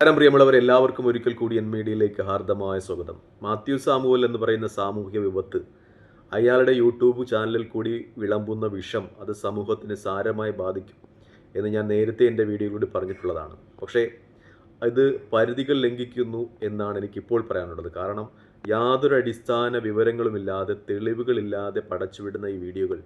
നമസ്കാരം പ്രിയമുള്ളവർ എല്ലാവർക്കും ഒരിക്കൽ കൂടി എൻ മീഡിയയിലേക്ക് ഹാർദമായ സ്വാഗതം. മാത്യു സാമുവൽ എന്ന് പറയുന്ന സാമൂഹിക വിപത്ത് അയാളുടെ യൂട്യൂബ് ചാനലിൽ കൂടി വിളമ്പുന്ന വിഷം അത് സമൂഹത്തിന് സാരമായി ബാധിക്കും എന്ന് ഞാൻ നേരത്തെ എന്റെ വീഡിയോയിലൂടെ പറഞ്ഞിട്ടുള്ളതാണ്. പക്ഷേ ഇത് പരിധികൾ ലംഘിക്കുന്നു എന്നാണ് എനിക്കിപ്പോൾ പറയാനുള്ളത്. കാരണം യാതൊരു അടിസ്ഥാന വിവരങ്ങളുമില്ലാതെ തെളിവുകളില്ലാതെ പടച്ചുവിടുന്ന ഈ വീഡിയോകൾ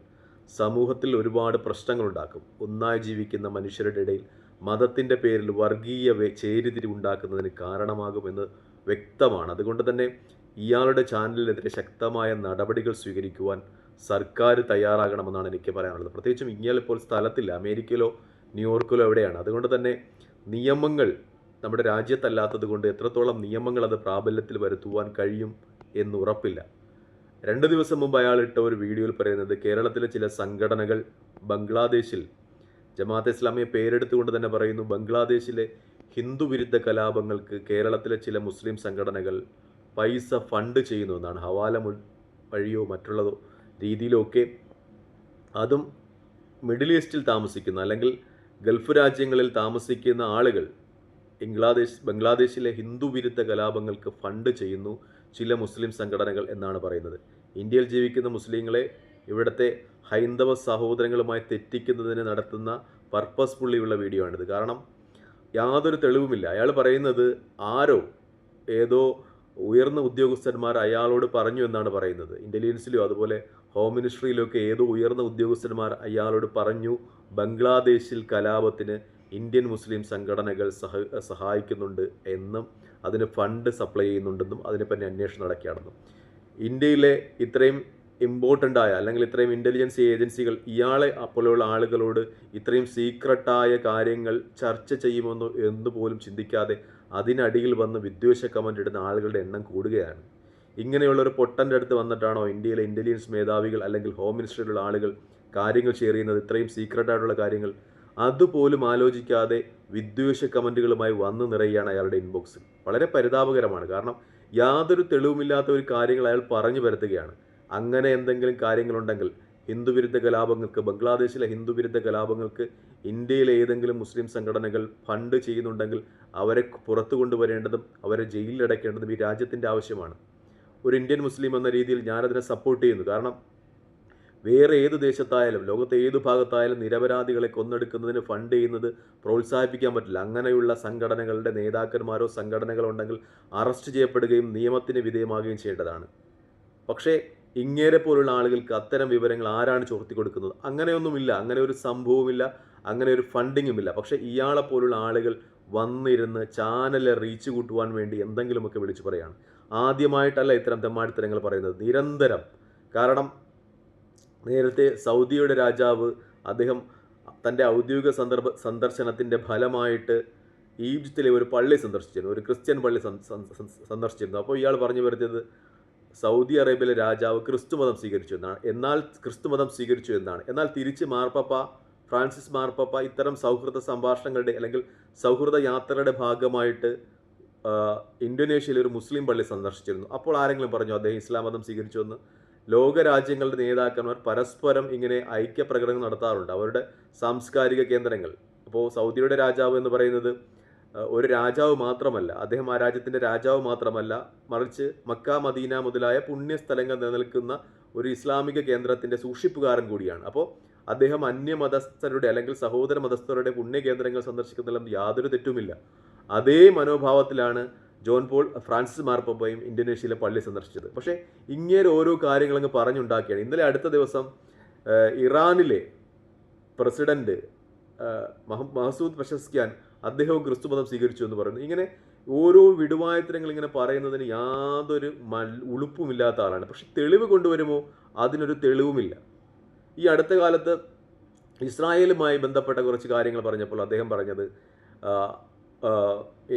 സമൂഹത്തിൽ ഒരുപാട് പ്രശ്നങ്ങളുണ്ടാക്കും. ഒന്നായി ജീവിക്കുന്ന മനുഷ്യരുടെ ഇടയിൽ മതത്തിന്റെ പേരിൽ വർഗീയ ചേരിതിരിവുണ്ടാക്കുന്നതിന് കാരണമാകുമെന്ന് വ്യക്തമാണ്. അതുകൊണ്ട് തന്നെ ഇയാളുടെ ചാനലിനെതിരെ ശക്തമായ നടപടികൾ സ്വീകരിക്കുവാൻ സർക്കാർ തയ്യാറാകണമെന്നാണ് എനിക്ക് പറയാനുള്ളത്. പ്രത്യേകിച്ചും ഇയാളിപ്പോൾ സ്ഥലത്തില്ല. അമേരിക്കയിലോ ന്യൂയോർക്കിലോ എവിടെയാണ്. അതുകൊണ്ട് തന്നെ നിയമങ്ങൾ നമ്മുടെ രാജ്യത്തല്ലാത്തത് കൊണ്ട് എത്രത്തോളം നിയമങ്ങൾ അത് പ്രാബല്യത്തിൽ വരുത്തുവാൻ കഴിയും എന്ന് ഉറപ്പില്ല. രണ്ട് ദിവസം മുമ്പ് അയാൾ ഇട്ട ഒരു വീഡിയോയിൽ പറയുന്നത് കേരളത്തിലെ ചില സംഘടനകൾ ബംഗ്ലാദേശിൽ ജമാഅത്ത് ഇസ്ലാമിയെ പേരെടുത്തുകൊണ്ട് തന്നെ പറയുന്നു ബംഗ്ലാദേശിലെ ഹിന്ദു വിരുദ്ധ കലാപങ്ങൾക്ക് കേരളത്തിലെ ചില മുസ്ലിം സംഘടനകൾ പൈസ ഫണ്ട് ചെയ്യുന്നു എന്നാണ്. ഹവാല വഴിയോ മറ്റുള്ളതോ രീതിയിലോ ഒക്കെ അതും മിഡിൽ ഈസ്റ്റിൽ താമസിക്കുന്ന അല്ലെങ്കിൽ ഗൾഫ് രാജ്യങ്ങളിൽ താമസിക്കുന്ന ആളുകൾ ഇംഗ്ലാദേശ് ബംഗ്ലാദേശിലെ ഹിന്ദു വിരുദ്ധ കലാപങ്ങൾക്ക് ഫണ്ട് ചെയ്യുന്നു ചില മുസ്ലിം സംഘടനകൾ എന്നാണ് പറയുന്നത്. ഇന്ത്യയിൽ ജീവിക്കുന്ന മുസ്ലിങ്ങളെ ഇവിടുത്തെ ഹൈന്ദവ സഹോദരങ്ങളുമായി തെറ്റിക്കുന്നതിന് നടത്തുന്ന പർപ്പസ് പുള്ളിയുള്ള വീഡിയോ ആണിത്. കാരണം യാതൊരു തെളിവുമില്ല. അയാൾ പറയുന്നത് ആരോ ഏതോ ഉയർന്ന ഉദ്യോഗസ്ഥന്മാർ അയാളോട് പറഞ്ഞു എന്നാണ് പറയുന്നത്. ഇന്റലിജൻസിലോ അതുപോലെ ഹോം മിനിസ്ട്രിയിലോ ഒക്കെ ഏതോ ഉയർന്ന ഉദ്യോഗസ്ഥന്മാർ അയാളോട് പറഞ്ഞു ബംഗ്ലാദേശിൽ കലാപത്തിന് ഇന്ത്യൻ മുസ്ലിം സംഘടനകൾ സഹ സഹായിക്കുന്നുണ്ട് എന്നും അതിന് ഫണ്ട് സപ്ലൈ ചെയ്യുന്നുണ്ടെന്നും അതിനെപ്പറ്റി അന്വേഷണം നടക്കുകയാണെന്നും. ഇന്ത്യയിലെ ഇത്രയും ഇമ്പോർട്ടന്റ് ആയ അല്ലെങ്കിൽ ഇത്രയും ഇന്റലിജൻസ് ഏജൻസികൾ ഇയാളെ അപ്പോലെയുള്ള ആളുകളോട് ഇത്രയും സീക്രട്ടായ കാര്യങ്ങൾ ചർച്ച ചെയ്യുമെന്നോ എന്ന് പോലും ചിന്തിക്കാതെ അതിനടിയിൽ വന്ന് വിദ്വേഷ കമന്റ് ഇടുന്ന ആളുകളുടെ എണ്ണം കൂടുകയാണ്. ഇങ്ങനെയുള്ള ഒരു പൊട്ടന്റെ അടുത്ത് വന്നിട്ടാണോ ഇന്ത്യയിലെ ഇന്റലിജൻസ് മേധാവികൾ അല്ലെങ്കിൽ ഹോം മിനിസ്റ്ററിലുള്ള ആളുകൾ കാര്യങ്ങൾ ഷെയർ ചെയ്യുന്നത്? ഇത്രയും സീക്രട്ടായിട്ടുള്ള കാര്യങ്ങൾ. അതുപോലും ആലോചിക്കാതെ വിദ്വേഷ കമന്റുകളുമായി വന്നു നിറയുകയാണ് അയാളുടെ ഇൻബോക്സിൽ വളരെ പരിതാപകരമാണ്. കാരണം യാതൊരു തെളിവുമില്ലാത്ത ഒരു കാര്യങ്ങൾ അയാൾ പറഞ്ഞു വരുത്തുകയാണ് അങ്ങനെ എന്തെങ്കിലും കാര്യങ്ങളുണ്ടെങ്കിൽ ഹിന്ദുവിരുദ്ധ കലാപങ്ങൾക്ക് ബംഗ്ലാദേശിലെ ഹിന്ദുവിരുദ്ധ കലാപങ്ങൾക്ക് ഇന്ത്യയിലെ ഏതെങ്കിലും മുസ്ലിം സംഘടനകൾ ഫണ്ട് ചെയ്യുന്നുണ്ടെങ്കിൽ അവരെ പുറത്തു കൊണ്ടുവരേണ്ടതും അവരെ ജയിലിലടയ്ക്കേണ്ടതും ഈ രാജ്യത്തിന്റെ ആവശ്യമാണ്. ഒരു ഇന്ത്യൻ മുസ്ലിം എന്ന രീതിയിൽ ഞാനതിനെ സപ്പോർട്ട് ചെയ്യുന്നു. കാരണം വേറെ ഏത് ദേശത്തായാലും ലോകത്തെ ഏത് ഭാഗത്തായാലും നിരപരാധികളെ കൊന്നെടുക്കുന്നതിന് ഫണ്ട് ചെയ്യുന്നത് പ്രോത്സാഹിപ്പിക്കാൻ പറ്റില്ല. അങ്ങനെയുള്ള സംഘടനകളുടെ നേതാക്കന്മാരോ സംഘടനകളോ ഉണ്ടെങ്കിൽ അറസ്റ്റ് ചെയ്യപ്പെടുകയും നിയമത്തിന് വിധേയമാകുകയും ചെയ്യേണ്ടതാണ്. പക്ഷേ ഇങ്ങേരെ പോലുള്ള ആളുകൾക്ക് അത്തരം വിവരങ്ങൾ ആരാണ് ചോർത്തി കൊടുക്കുന്നത്? അങ്ങനെയൊന്നുമില്ല. അങ്ങനെ ഒരു സംഭവമില്ല അങ്ങനെ ഒരു ഫണ്ടിങ്ങും ഇല്ല പക്ഷേ ഇയാളെ പോലുള്ള ആളുകൾ വന്നിരുന്ന് ചാനലിൽ റീച്ച് കൂട്ടുവാൻ വേണ്ടി എന്തെങ്കിലുമൊക്കെ വിളിച്ചു പറയാണ്. ആദ്യമായിട്ടല്ല ഇത്തരം തെമ്മാടിത്തരങ്ങൾ പറയുന്നത്. നിരന്തരം. കാരണം നേരത്തെ സൗദിയുടെ രാജാവ് അദ്ദേഹം തന്റെ ഔദ്യോഗിക സന്ദർഭ സന്ദർശനത്തിന്റെ ഫലമായിട്ട് ഈജിപ്തിലെ ഒരു പള്ളി സന്ദർശിച്ചിരുന്നു. ഒരു ക്രിസ്ത്യൻ പള്ളി സന്ദ- സന്ദ- സന്ദ- സന്ദർശിച്ചിരുന്നു. അപ്പോൾ ഇയാൾ പറഞ്ഞു വരുത്തിയത് സൗദി അറേബ്യയിലെ രാജാവ് ക്രിസ്തുമതം സ്വീകരിച്ചു എന്നാണ്. എന്നാൽ ക്രിസ്തുമതം സ്വീകരിച്ചു എന്നാണ്. എന്നാൽ തിരിച്ച് മാർപ്പാപ്പ ഫ്രാൻസിസ് മാർപ്പാപ്പ ഇത്തരം സൗഹൃദ സംഭാഷണങ്ങളുടെ അല്ലെങ്കിൽ സൗഹൃദ യാത്രയുടെ ഭാഗമായിട്ട് ഇന്തോനേഷ്യയിൽ ഒരു മുസ്ലിം പള്ളി സന്ദർശിച്ചിരുന്നു. അപ്പോൾ ആരെങ്കിലും പറഞ്ഞു അദ്ദേഹം ഇസ്ലാം മതം സ്വീകരിച്ചു എന്ന്? ലോകരാജ്യങ്ങളുടെ നേതാക്കന്മാർ പരസ്പരം ഇങ്ങനെ ഐക്യപ്രകടനം നടത്താറുണ്ട്. അവരുടെ സാംസ്കാരിക കേന്ദ്രങ്ങൾ. അപ്പോൾ സൗദിയുടെ രാജാവ് എന്ന് പറയുന്നത് ഒരു രാജാവ് മാത്രമല്ല അദ്ദേഹം ആ രാജ്യത്തിന്റെ രാജാവ് മാത്രമല്ല മറിച്ച് മക്ക മദീന മുതലായ പുണ്യ സ്ഥലങ്ങൾ നിലനിൽക്കുന്ന ഒരു ഇസ്ലാമിക കേന്ദ്രത്തിന്റെ സൂക്ഷിപ്പുകാരൻ കൂടിയാണ്. അപ്പോൾ അദ്ദേഹം അന്യമതസ്ഥരുടെ അല്ലെങ്കിൽ സഹോദര മതസ്ഥരുടെ പുണ്യകേന്ദ്രങ്ങൾ സന്ദർശിക്കുന്നതിലും യാതൊരു തെറ്റുമില്ല. അതേ മനോഭാവത്തിലാണ് ജോൺ പോൾ ഫ്രാൻസിസ് മാർപ്പയും ഇന്തോനേഷ്യയിലെ പള്ളി സന്ദർശിച്ചത്. പക്ഷേ ഇങ്ങനെ ഓരോ കാര്യങ്ങളങ്ങ് പറഞ്ഞുണ്ടാക്കിയാണ്. ഇന്നലെ അടുത്ത ദിവസം ഇറാനിലെ പ്രസിഡന്റ് മഹസൂദ് പ്രശസ്കിയാൻ അദ്ദേഹവും ക്രിസ്തുമതം സ്വീകരിച്ചു എന്ന് പറയുന്നു. ഇങ്ങനെ ഓരോ വിടുവായത്തരങ്ങൾ ഇങ്ങനെ പറയുന്നതിന് യാതൊരു മൽ ഉളുപ്പുമില്ലാത്ത ആളാണ്. പക്ഷെ തെളിവ് കൊണ്ടുവരുമോ? അതിനൊരു തെളിവുമില്ല. ഈ അടുത്ത കാലത്ത് ഇസ്രായേലുമായി ബന്ധപ്പെട്ട കുറച്ച് കാര്യങ്ങൾ പറഞ്ഞപ്പോൾ അദ്ദേഹം പറഞ്ഞത്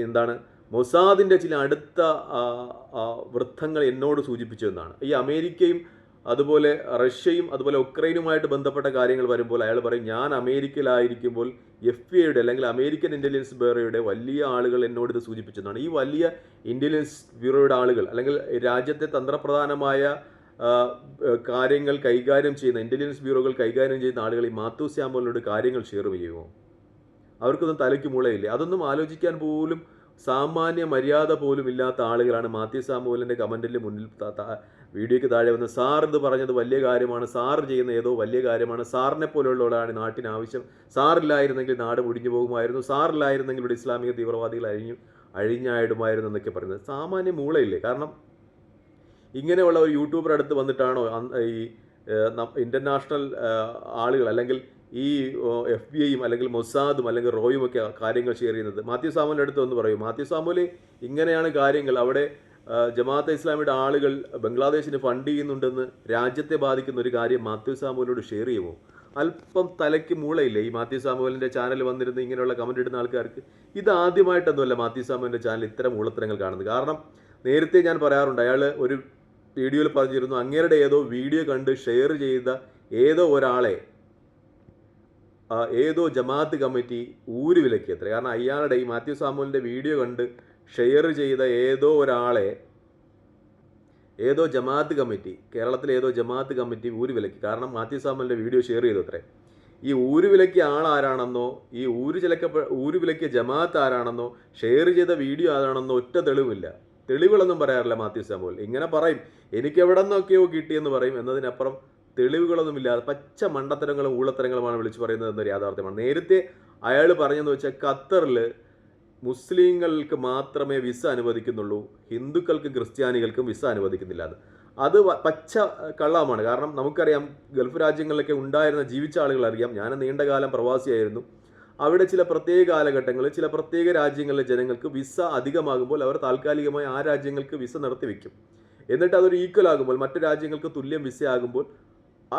എന്താണ്? മൊസാദിന്റെ ചില അടുത്ത വൃത്തങ്ങൾ എന്നോട് സൂചിപ്പിച്ചു എന്നാണ്. ഈ അമേരിക്കയും അതുപോലെ റഷ്യയും അതുപോലെ ഉക്രൈനുമായിട്ട് ബന്ധപ്പെട്ട കാര്യങ്ങൾ വരുമ്പോൾ അയാൾ പറയും ഞാൻ അമേരിക്കയിലായിരിക്കുമ്പോൾ എഫ് എയുടെ അല്ലെങ്കിൽ അമേരിക്കൻ ഇന്റലിജൻസ് ബ്യൂറോയുടെ വലിയ ആളുകൾ എന്നോട് ഇത് സൂചിപ്പിച്ചതാണ് ഈ വലിയ ഇന്റലിജൻസ് ബ്യൂറോയുടെ ആളുകൾ അല്ലെങ്കിൽ രാജ്യത്തെ തന്ത്രപ്രധാനമായ കാര്യങ്ങൾ കൈകാര്യം ചെയ്യുന്ന ഇന്റലിജൻസ് ബ്യൂറോകൾ കൈകാര്യം ചെയ്യുന്ന ആളുകൾ ഈ മാത്തു ശ്യാമലിനോട് കാര്യങ്ങൾ ഷെയർ ചെയ്യുമോ? അവർക്കൊന്നും തലയ്ക്ക് മുളയില്ലേ? അതൊന്നും ആലോചിക്കാൻ പോലും സാമാന്യ മര്യാദ പോലും ഇല്ലാത്ത ആളുകളാണ്. മാത്യു സാമുവലിന്റെ കമന്റിൽ മുന്നിൽ വീഡിയോയ്ക്ക് താഴെ വന്ന് സാർ എന്ന് പറഞ്ഞത് വലിയ കാര്യമാണ്. സാർ ചെയ്യുന്ന ഏതോ വലിയ കാര്യമാണ്. സാറിനെ പോലെയുള്ളവരാണ് നാട്ടിന് ആവശ്യം. സാറില്ലായിരുന്നെങ്കിൽ നാട് മുടിഞ്ഞു പോകുമായിരുന്നു. സാറില്ലായിരുന്നെങ്കിൽ ഇവിടെ ഇസ്ലാമിക തീവ്രവാദികൾ അഴിഞ്ഞു അഴിഞ്ഞായിടുമായിരുന്നു എന്നൊക്കെ പറയുന്നത്. സാമാന്യ മൂളയില്ലേ? കാരണം ഇങ്ങനെയുള്ള ഒരു യൂട്യൂബർ അടുത്ത് വന്നിട്ടാണോ ഈ ഇന്റർനാഷണൽ ആളുകൾ അല്ലെങ്കിൽ ഈ എഫ് ബി ഐയും അല്ലെങ്കിൽ മൊസാദും അല്ലെങ്കിൽ റോയും ഒക്കെ കാര്യങ്ങൾ ഷെയർ ചെയ്യുന്നത്. മാത്യു സാമുവിന്റെ അടുത്ത് ഒന്ന് പറയും. മാത്യു സാമുൽ ഇങ്ങനെയാണ് കാര്യങ്ങൾ. അവിടെ ജമാഅത്തെ ഇസ്ലാമിയുടെ ആളുകൾ ബംഗ്ലാദേശിന് ഫണ്ട് ചെയ്യുന്നുണ്ടെന്ന് രാജ്യത്തെ ബാധിക്കുന്ന ഒരു കാര്യം മാത്യു സാമുവിനോട് ഷെയർ ചെയ്യുമോ? അല്പം തലയ്ക്ക് മൂളയില്ലേ ഈ മാത്യു സാമുവലിന്റെ ചാനൽ വന്നിരുന്ന ഇങ്ങനെയുള്ള കമന്റ് ഇടുന്ന ആൾക്കാർക്ക്? ഇത് ആദ്യമായിട്ടൊന്നുമല്ല മാത്യു സാമുവിന്റെ ചാനൽ ഇത്തരം മൂളത്തരങ്ങൾ കാണുന്നത്. കാരണം നേരത്തെ ഞാൻ പറയാറുണ്ട് അയാൾ ഒരു വീഡിയോയിൽ പറഞ്ഞിരുന്നു അങ്ങേരുടെ ഏതോ വീഡിയോ കണ്ട് ഷെയർ ചെയ്ത ഏതോ ഒരാളെ ഏതോ ജമാഅത്ത് കമ്മിറ്റി ഊര് വിലക്കി അത്ര കാരണം അയാളുടെ ഈ മാത്യു സാമുവലിന്റെ വീഡിയോ കണ്ട് ഷെയർ ചെയ്ത ഏതോ ഒരാളെ ഏതോ ജമാഅത്ത് കമ്മിറ്റി കേരളത്തിലെ ഏതോ ജമാഅത്ത് കമ്മിറ്റി ഊര് വിലക്കി കാരണം മാത്യു സാമുവലിന്റെ വീഡിയോ ഷെയർ ചെയ്തു അത്രേ ഈ ഊര് വിലക്കിയ ആൾ ആരാണെന്നോ ഈ ഊര് ചിലക്ക ഊര് വിലക്കിയ ജമാഅത്ത് ആരാണെന്നോ ഷെയർ ചെയ്ത വീഡിയോ ആരാണെന്നോ ഒറ്റ തെളിവില്ല. തെളിവുകളൊന്നും പറയാറില്ല മാത്യു സാമുവൽ. ഇങ്ങനെ പറയും. എനിക്ക് എവിടെ നിന്നൊക്കെയോ കിട്ടിയെന്ന് പറയും. എന്നതിനപ്പുറം തെളിവുകളൊന്നുമില്ലാതെ പച്ച മണ്ടത്തരങ്ങളും ഊളത്തരങ്ങളുമാണ് വിളിച്ചു പറയുന്നത് എന്നൊരു യാഥാർത്ഥ്യമാണ്. നേരത്തെ അയാൾ പറഞ്ഞെന്ന് വെച്ചാൽ ഖത്തറിൽ മുസ്ലിങ്ങൾക്ക് മാത്രമേ വിസ അനുവദിക്കുന്നുള്ളൂ ഹിന്ദുക്കൾക്കും ക്രിസ്ത്യാനികൾക്കും വിസ അനുവദിക്കുന്നില്ല എന്ന്. അത് പച്ച കള്ളമാണ്. കാരണം നമുക്കറിയാം ഗൾഫ് രാജ്യങ്ങളിലൊക്കെ ഉണ്ടായിരുന്ന ജീവിച്ച ആളുകൾ അറിയാം. ഞാൻ നീണ്ടകാലം പ്രവാസിയായിരുന്നു. അവിടെ ചില പ്രത്യേക കാലഘട്ടങ്ങളിൽ ചില പ്രത്യേക രാജ്യങ്ങളിലെ ജനങ്ങൾക്ക് വിസ അധികമാകുമ്പോൾ അവർ താൽക്കാലികമായി ആ രാജ്യങ്ങൾക്ക് വിസ നിർത്തിവെക്കും എന്നിട്ട് അതൊരു ഈക്വൽ ആകുമ്പോൾ മറ്റു രാജ്യങ്ങൾക്ക് തുല്യം വിസ ആകുമ്പോൾ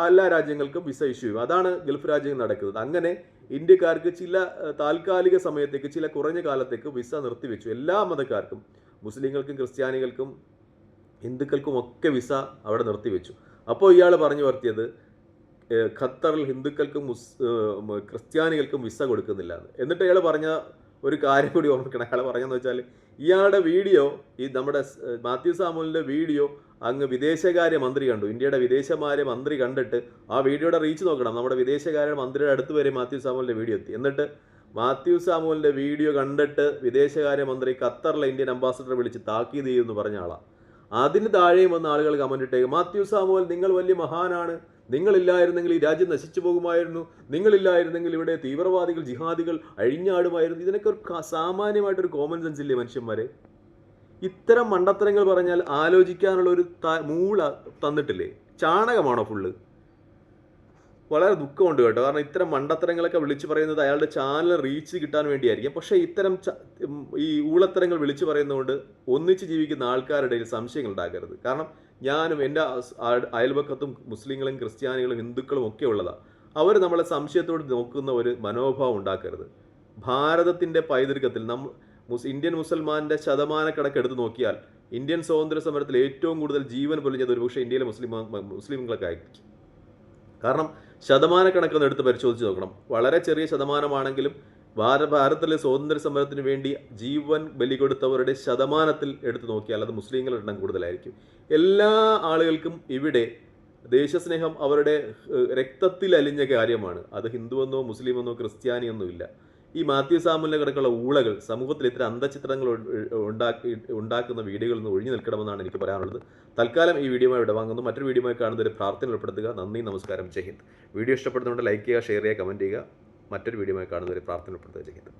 എല്ലാ രാജ്യങ്ങൾക്കും വിസ ഇഷ്യൂ ചെയ്യും. അതാണ് ഗൾഫ് രാജ്യങ്ങൾ നടക്കുന്നത്. അങ്ങനെ ഇന്ത്യക്കാർക്ക് ചില താൽക്കാലിക സമയത്തേക്ക് ചില കുറഞ്ഞ കാലത്തേക്ക് വിസ നിർത്തിവെച്ചു. എല്ലാ മതക്കാർക്കും മുസ്ലിങ്ങൾക്കും ക്രിസ്ത്യാനികൾക്കും ഹിന്ദുക്കൾക്കും ഒക്കെ വിസ അവിടെ നിർത്തിവെച്ചു. അപ്പോൾ ഇയാൾ പറഞ്ഞു വർത്തിയത് ഖത്തറിൽ ഹിന്ദുക്കൾക്കും മുസ് ക്രിസ്ത്യാനികൾക്കും വിസ കൊടുക്കുന്നില്ല എന്നിട്ട് ഇയാൾ പറഞ്ഞ ഒരു കാര്യം കൂടി ഓർമ്മിക്കണം. അയാൾ പറഞ്ഞെന്ന് വെച്ചാൽ ഇയാളുടെ വീഡിയോ ഈ നമ്മുടെ മാത്യു സാമുലിന്റെ വീഡിയോ അങ്ങ് വിദേശകാര്യ മന്ത്രി കണ്ടു. ഇന്ത്യയുടെ വിദേശകാര്യ മന്ത്രി കണ്ടിട്ട് ആ വീഡിയോയുടെ റീച്ച് നോക്കണം. നമ്മുടെ വിദേശകാര്യ മന്ത്രിയുടെ അടുത്ത് വരെ മാത്യു സാമുലിന്റെ വീഡിയോ എത്തി. എന്നിട്ട് മാത്യു സാമുലിന്റെ വീഡിയോ കണ്ടിട്ട് വിദേശകാര്യ മന്ത്രി ഖത്തറിലെ ഇന്ത്യൻ അംബാസഡർ വിളിച്ച് താക്കീത് ചെയ്യുമെന്ന് പറഞ്ഞ ആളാണ് അതിന് താഴെയും വന്ന ആളുകൾ കമന്റ് ഇട്ടേക്ക്. മാത്യു സാമുൽ നിങ്ങൾ വലിയ മഹാനാണ്. നിങ്ങളില്ലായിരുന്നെങ്കിൽ ഈ രാജ്യം നശിച്ചു പോകുമായിരുന്നു. നിങ്ങളില്ലായിരുന്നെങ്കിൽ ഇവിടെ തീവ്രവാദികൾ ജിഹാദികൾ അഴിഞ്ഞാടുമായിരുന്നു. ഇതിനൊക്കെ ഒരു സാമാന്യമായിട്ടൊരു കോമൺ സെൻസ് ഇല്ലേ മനുഷ്യന്മാരെ? ഇത്തരം മണ്ടത്തരങ്ങൾ പറഞ്ഞാൽ ആലോചിക്കാനുള്ള ഒരു മൂള തന്നിട്ടില്ലേ? ചാണകമാണോ ഫുള്ള് വളരെ ദുഃഖമുണ്ട് കേട്ടോ. കാരണം ഇത്തരം മണ്ടത്തരങ്ങളൊക്കെ വിളിച്ചു പറയുന്നത് അയാളുടെ ചാനൽ റീച്ച് കിട്ടാൻ വേണ്ടിയായിരിക്കും. പക്ഷേ ഇത്തരം ഈ ഊളത്തരങ്ങൾ വിളിച്ചു പറയുന്നതുകൊണ്ട് ഒന്നിച്ച് ജീവിക്കുന്ന ആൾക്കാരുടെ സംശയങ്ങൾ ഉണ്ടാക്കരുത് കാരണം ഞാനും എന്റെ അയൽപക്കത്തും മുസ്ലിങ്ങളും ക്രിസ്ത്യാനികളും ഹിന്ദുക്കളും ഒക്കെ ഉള്ളതാണ് അവർ നമ്മളെ സംശയത്തോട് നോക്കുന്ന ഒരു മനോഭാവം ഉണ്ടാക്കരുത്. ഭാരതത്തിന്റെ പൈതൃകത്തിൽ നമ്മൾ ഇന്ത്യൻ മുസൽമാന്റെ ശതമാനക്കണക്ക് എടുത്തു നോക്കിയാൽ ഇന്ത്യൻ സ്വാതന്ത്ര്യ സമരത്തിൽ ഏറ്റവും കൂടുതൽ ജീവൻ പൊലിഞ്ഞത് ഒരുപക്ഷെ ഇന്ത്യയിലെ മുസ്ലിം മുസ്ലിങ്ങളൊക്കെ ആയിരിക്കും. കാരണം ശതമാനക്കണക്കൊന്ന് എടുത്ത് പരിശോധിച്ച് നോക്കണം. വളരെ ചെറിയ ശതമാനമാണെങ്കിലും ഭാരതത്തിലെ സ്വാതന്ത്ര്യ സമരത്തിന് വേണ്ടി ജീവൻ ബലി കൊടുത്തവരുടെ ശതമാനത്തിൽ എടുത്തു നോക്കിയാൽ അത് മുസ്ലിങ്ങളുടെ എണ്ണം കൂടുതലായിരിക്കും. എല്ലാ ആളുകൾക്കും ഇവിടെ ദേശസ്നേഹം അവരുടെ രക്തത്തിൽ അലിഞ്ഞ കാര്യമാണ്. അത് ഹിന്ദുവെന്നോ മുസ്ലിമെന്നോ ക്രിസ്ത്യാനിയെന്നോ ഇല്ല. ഈ മാത്യു സാമുലിനെ കിടക്കുള്ള ഊളകൾ സമൂഹത്തിൽ ഇത്തരം അന്തചിത്രങ്ങൾ ഉണ്ടാക്കി ഉണ്ടാക്കുന്ന വീഡിയോകളിൽ നിന്ന് ഒഴിഞ്ഞു നിൽക്കണമെന്നാണ് എനിക്ക് പറയാനുള്ളത്. തൽക്കാലം ഈ വീഡിയോ ഇവിടെ വാങ്ങുന്നു. മറ്റൊരു വീഡിയോ കാണുന്ന ഒരു പ്രാർത്ഥന ഉൾപ്പെടുത്തുക. നന്ദി നമസ്കാരം. ജയ് ഹിന്ദ്. വീഡിയോ ഇഷ്ടപ്പെടുന്നുണ്ട് ലൈക്ക് ചെയ്യുക ഷെയർ ചെയ്യുക കമന്റ് ചെയ്യുക. മറ്റൊരു വീഡിയോയുമായി കാണുന്നവരെ ഒരു പ്രാർത്ഥന ഉൾപ്പെടുത്തുക ജയ് ഹിന്ദ്.